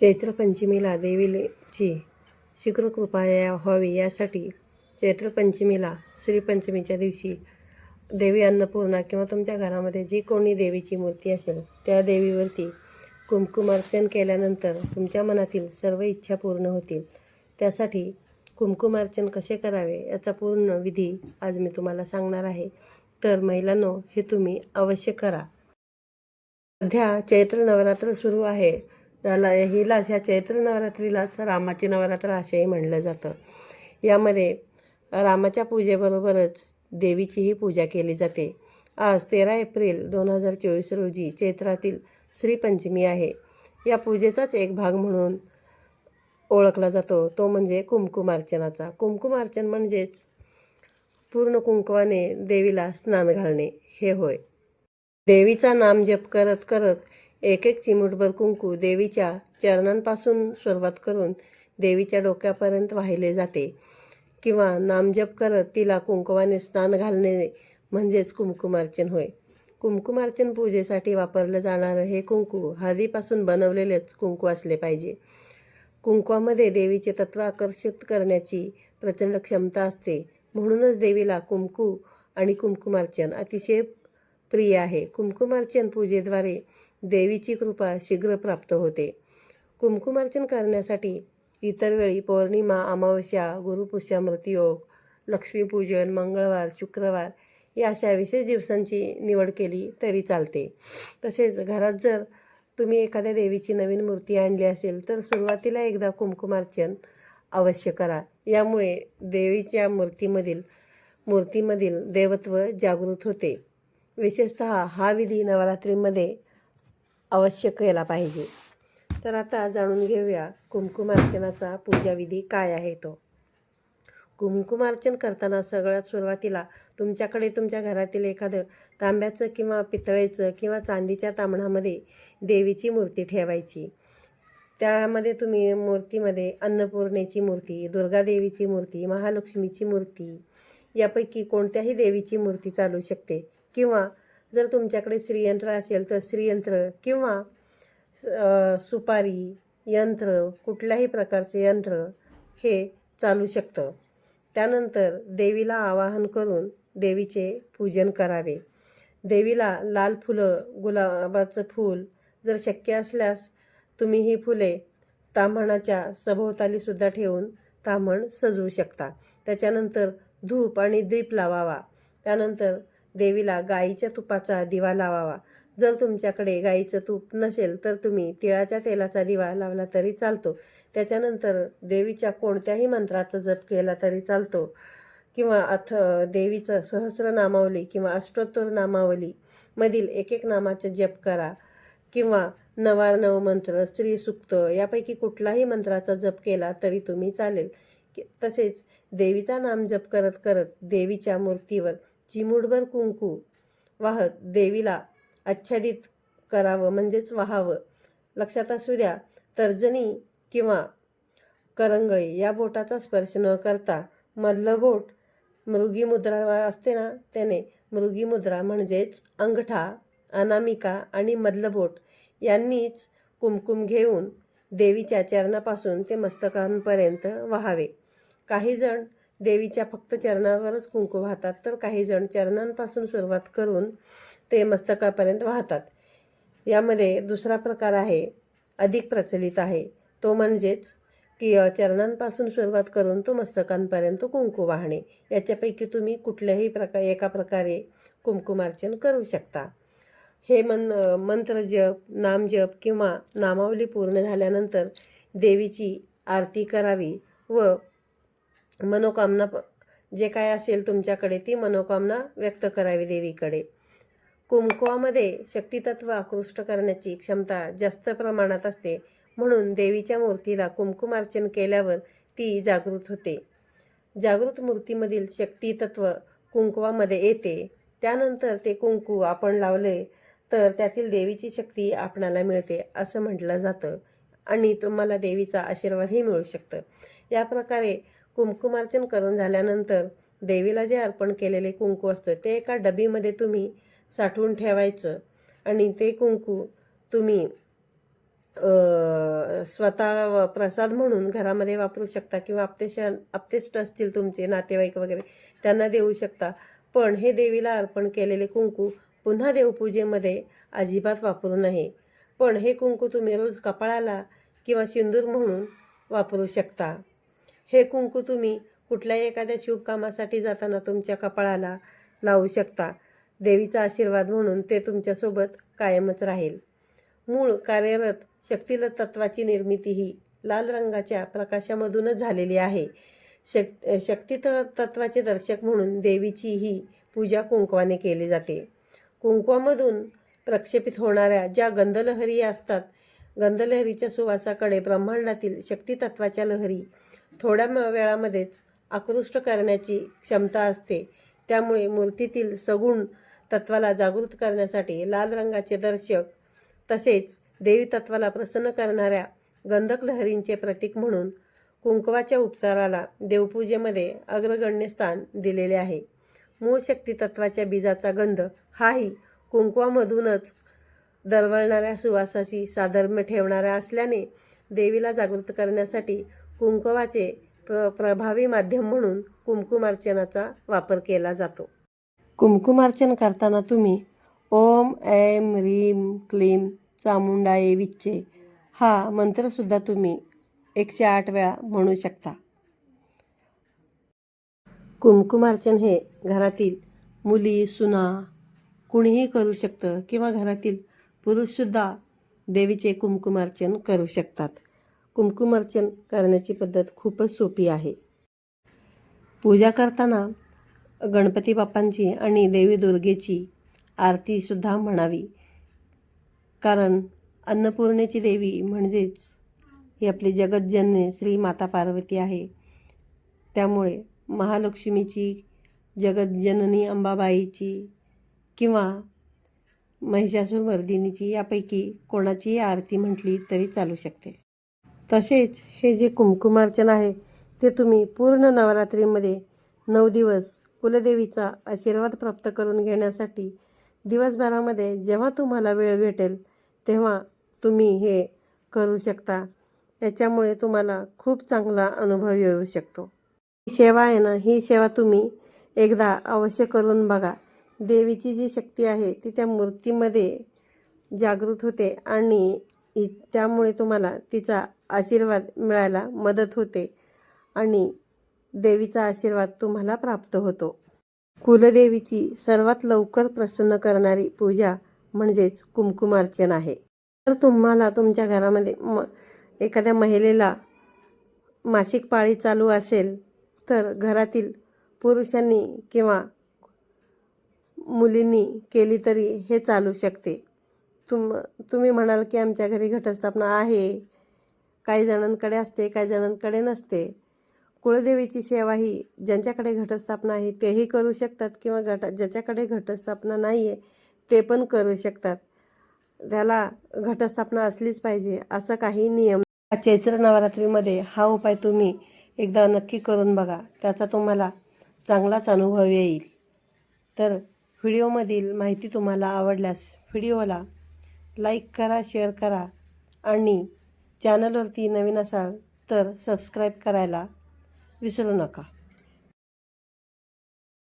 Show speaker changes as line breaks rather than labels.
चैत्र पंचमीला देवीची शीघ्र या व्हावी यासाठी चैत्र पंचमीला श्रीपंचमीच्या दिवशी देवी अन्नपूर्णा किंवा तुमच्या घरामध्ये जी कोणी देवीची मूर्ती असेल त्या देवीवरती कुंकुमार्चन केल्यानंतर तुमच्या मनातील सर्व इच्छा पूर्ण होतील. त्यासाठी कुंकुमार्चन कसे करावे याचा पूर्ण विधी आज मी तुम्हाला सांगणार आहे. तर महिलांनो हे तुम्ही अवश्य करा. सध्या चैत्र नवरात्र सुरू आहे. याला हिलाच ह्या चैत्र नवरात्रीलाच रामाची नवरात्र असेही म्हणलं जातं. यामध्ये रामाच्या पूजेबरोबरच देवीचीही पूजा केली जाते. आज तेरा एप्रिल दोन हजार चोवीस रोजी चैत्रातील श्रीपंचमी आहे. या पूजेचाच एक भाग म्हणून ओळखला जातो. तो म्हणजे कुंकुमार्चनाचा कुंकुमार्चन म्हणजेच पूर्ण कुंकवाने देवीला स्नान घालणे. हे होय. देवीचा नाम जप करत करत एक एक चिमूटभर कुंकू देवीच्या चरणांपासून सुरुवात करून देवीच्या डोक्यापर्यंत वाहिले जाते. किंवा नामजप करत तिला कुंकवाने स्नान घालणे म्हणजेच कुंकुमार्चन होय. कुंकुमार्चन पूजेसाठी वापरलं जाणारं हे कुंकू हळदीपासून बनवलेलेच कुंकू असले पाहिजे. कुंकवामध्ये देवीचे तत्व आकर्षित करण्याची प्रचंड क्षमता असते. म्हणूनच देवीला कुंकू आणि कुंकुमार्चन अतिशय प्रिय आहे. कुंकुमार्चन पूजेद्वारे देवीची कृपा शीघ्र प्राप्त होते. कुंकुमार्चन करण्यासाठी इतर वेळी पौर्णिमा अमावस्या गुरुपुष्यामृतयोग लक्ष्मीपूजन मंगळवार शुक्रवार या अशा विशेष दिवसांची निवड केली तरी चालते. तसेच घरात जर तुम्ही एखाद्या देवीची नवीन मूर्ती आणली असेल तर सुरुवातीला एकदा कुमकुमार्चन अवश्य करा. यामुळे देवीच्या मूर्तीमधील मूर्तीमधील देवत्व जागृत होते. विशेषत हा विधी नवरात्रीमध्ये अवश्य केला पाहिजे. तर आता जाणून घेऊया कुंकुमार्चनाचा पूजाविधी काय आहे तो. कुंकुमार्चन करताना सगळ्यात सुरुवातीला तुमच्याकडे तुमच्या घरातील एखादं तांब्याचं किंवा पितळेचं किंवा चांदीच्या तांबणामध्ये देवीची मूर्ती ठेवायची. त्यामध्ये तुम्ही मूर्तीमध्ये अन्नपूर्णेची मूर्ती दुर्गादेवीची मूर्ती महालक्ष्मीची मूर्ती यापैकी कोणत्याही देवीची मूर्ती चालू शकते किंवा जर तुमच्याकडे श्रीयंत्र असेल तर श्रीयंत्र किंवा सुपारी यंत्र कुठल्याही प्रकारचे यंत्र हे चालू शकतं. त्यानंतर देवीला आवाहन करून देवीचे पूजन करावे. देवीला लाल फुलं गुलाबाचं फूल जर शक्य असल्यास तुम्ही ही फुले ताम्हणाच्या सभोवतालीसुद्धा ठेवून ताम्हण सजवू शकता. त्याच्यानंतर धूप आणि दीप लावावा. त्यानंतर देवीला गाईच्या तुपाचा दिवा लावावा. जर तुमच्याकडे गाईचं तूप नसेल तर तुम्ही तिळाच्या तेलाचा दिवा लावला तरी चालतो. त्याच्यानंतर देवीच्या कोणत्याही मंत्राचा जप केला तरी चालतो. किंवा अथ देवीचं सहस्रनामावली किंवा अष्टोत्तर नामावली मधील एक एक नामाचा जप करा. किंवा नवानव मंत्र स्त्री सुक्त यापैकी कुठलाही मंत्राचा जप केला तरी तुम्ही चालेल. तसेच देवीचा नाम जप करत करत देवीच्या मूर्तीवर चिमूटभर कुंकू वाहत देवीला आच्छादित करावं म्हणजेच वाहावं. लक्षात असू द्या तर्जनी किंवा करंगळे या बोटाचा स्पर्श न करता मधलं बोट मृगी मुद्रा असते ना त्याने मृगी मुद्रा म्हणजेच अंगठा अनामिका आणि मधलं बोट यांनीच कुमकुम घेऊन देवीच्या चरणापासून ते मस्तकांपर्यंत वाहावे. काही जण देवीच्या फक्त चरणावरच कुंकू वाहतात तर काही जण चरणांपासून सुरुवात करून ते मस्तकापर्यंत वाहतात. यामध्ये दुसरा प्रकार आहे अधिक प्रचलित आहे. तो म्हणजेच की चरणांपासून सुरुवात करून तो मस्तकांपर्यंत कुंकू वाहणे. याच्यापैकी तुम्ही कुठल्याही प्रका एका प्रकारे कुंकुमार्चन करू शकता. हे मन मंत्र जप नामजप किंवा नामावली पूर्ण झाल्यानंतर देवीची आरती करावी व मनोकामना प- जे काय असेल तुमच्याकडे ती मनोकामना व्यक्त करावी देवीकडे. कुमकुवामध्ये शक्तितत्व आकृष्ट करण्याची क्षमता जास्त प्रमाणात असते म्हणून देवीच्या मूर्तीला कुंकुमार्चन केल्यावर ती जागृत होते. जागृत मूर्तीमधील शक्तितत्व कुंकवामध्ये येते. त्यानंतर ते कुंकू आपण लावले तर त्यातील देवीची शक्ती आपणाला मिळते असं म्हटलं जातं. आणि तुम्हाला देवीचा आशीर्वादही मिळू शकतं. या प्रकारे कुंकुमार्चन करून झाल्यानंतर देवीला जे अर्पण केलेले कुंकू असतं ते एका डबीमध्ये तुम्ही साठवून ठेवायचं आणि ते कुंकू तुम्ही स्वतः व प्रसाद म्हणून घरामध्ये वापरू शकता किंवा आपतेशा आपतेष्ट असतील तुमचे नातेवाईक वगैरे त्यांना देऊ शकता. पण हे देवीला अर्पण केलेले कुंकू पुन्हा देवपूजेमध्ये अजिबात वापरू नये. पण हे कुंकू तुम्ही रोज कपाळाला किंवा सिंदूर म्हणून वापरू शकता. हे कुंकू तुम्ही कुठल्याही एखाद्या शुभ कामासाठी जाताना तुमच्या कपाळाला लावू शकता. देवीचा आशीर्वाद म्हणून ते तुमच्यासोबत कायमच राहील. मूळ कार्यरत शक्तिल तत्वाची निर्मिती ही लाल रंगाच्या प्रकाशामधूनच झालेली आहे. शक शक्ती तत्वाचे दर्शक म्हणून देवीची ही पूजा कुंकवाने केली जाते. कुंकवामधून प्रक्षेपित होणाऱ्या ज्या गंधलहरी असतात गंधलहरीच्या सुवासाकडे ब्रह्मांडातील शक्तितत्वाच्या लहरी थोड्या म- वेळामध्येच आकृष्ट करण्याची क्षमता असते. त्यामुळे मूर्तीतील सगुण तत्वाला जागृत करण्यासाठी लाल रंगाचे दर्शक तसेच देवी तत्वाला प्रसन्न करणाऱ्या गंधक लहरींचे प्रतीक म्हणून कुंकवाच्या उपचाराला देवपूजेमध्ये अग्रगण्य स्थान दिलेले आहे. मूळ शक्ती तत्वाच्या बीजाचा गंध हाही कुंकवामधूनच दरवळणाऱ्या सुवासाशी साधर्म्य ठेवणाऱ्या असल्याने देवीला जागृत करण्यासाठी कुंकवाचे प्र प्रभावी माध्यम म्हणून कुमकुमार्चनाचा वापर केला जातो. कुमकुमार्चन करताना तुम्ही ओम ऐम रीम क्लीम चामुंडाये विच्चे हा मंत्रसुद्धा तुम्ही एकशे आठ वेळा म्हणू शकता. कुमकुमार्चन हे घरातील मुली सुना कुणीही करू शकतं किंवा घरातील पुरुषसुद्धा देवीचे कुमकुमार्चन करू शकतात. कुंकुमार्चन करण्याची पद्धत खूपच सोपी आहे. पूजा करताना गणपती बाप्पांची आणि देवी दुर्गेची आरतीसुद्धा म्हणावी. कारण अन्नपूर्णेची देवी म्हणजेच ही आपली जगतजननी श्री माता पार्वती आहे. त्यामुळे महालक्ष्मीची जगतजननी अंबाबाईची किंवा महिषासुरमर्दिनीची यापैकी कोणाचीही आरती म्हटली तरी चालू शकते. तसेच हे जे कुमकुमार्चन आहे ते तुम्ही पूर्ण नवरात्रीमध्ये नऊ दिवस कुलदेवीचा आशीर्वाद प्राप्त करून घेण्यासाठी दिवसभरामध्ये जेव्हा तुम्हाला वेळ भेटेल तेव्हा तुम्ही हे करू शकता. याच्यामुळे तुम्हाला खूप चांगला अनुभव येऊ शकतो. ही सेवा आहे ना ही सेवा तुम्ही एकदा अवश्य करून बघा. देवीची जी शक्ती आहे ती त्या मूर्तीमध्ये जागृत होते आणि इ- त्यामुळे तुम्हाला तिचा आशीर्वाद मिळायला मदत होते आणि देवीचा आशीर्वाद तुम्हाला प्राप्त होतो. कुलदेवीची सर्वात लवकर प्रसन्न करणारी पूजा म्हणजेच कुमकुमार्चन आहे. तर तुम्हाला तुमच्या घरामध्ये म एखाद्या महिलेला मासिक पाळी चालू असेल तर घरातील पुरुषांनी किंवा मुलींनी केली तरी हे चालू शकते. तुम तुम्ही म्हणाल की आमच्या घरी घटस्थापना आहे. काही जणांकडे असते काही जणांकडे नसते. कुळदेवीची सेवा ही ज्यांच्याकडे घटस्थापना आहे तेही करू शकतात किंवा घट ज्याच्याकडे घटस्थापना नाही आहे ते पण करू शकतात. त्याला घटस्थापना असलीच पाहिजे असं काही नियम चैत्र नवरात्रीमध्ये हा उपाय तुम्ही एकदा नक्की करून बघा. त्याचा तुम्हाला चांगलाच अनुभव येईल. तर व्हिडिओमधील माहिती तुम्हाला आवडल्यास व्हिडिओला लाईक करा शेअर करा आणि चॅनलवरती नवीन असाल तर सबस्क्राईब करायला विसरू नका.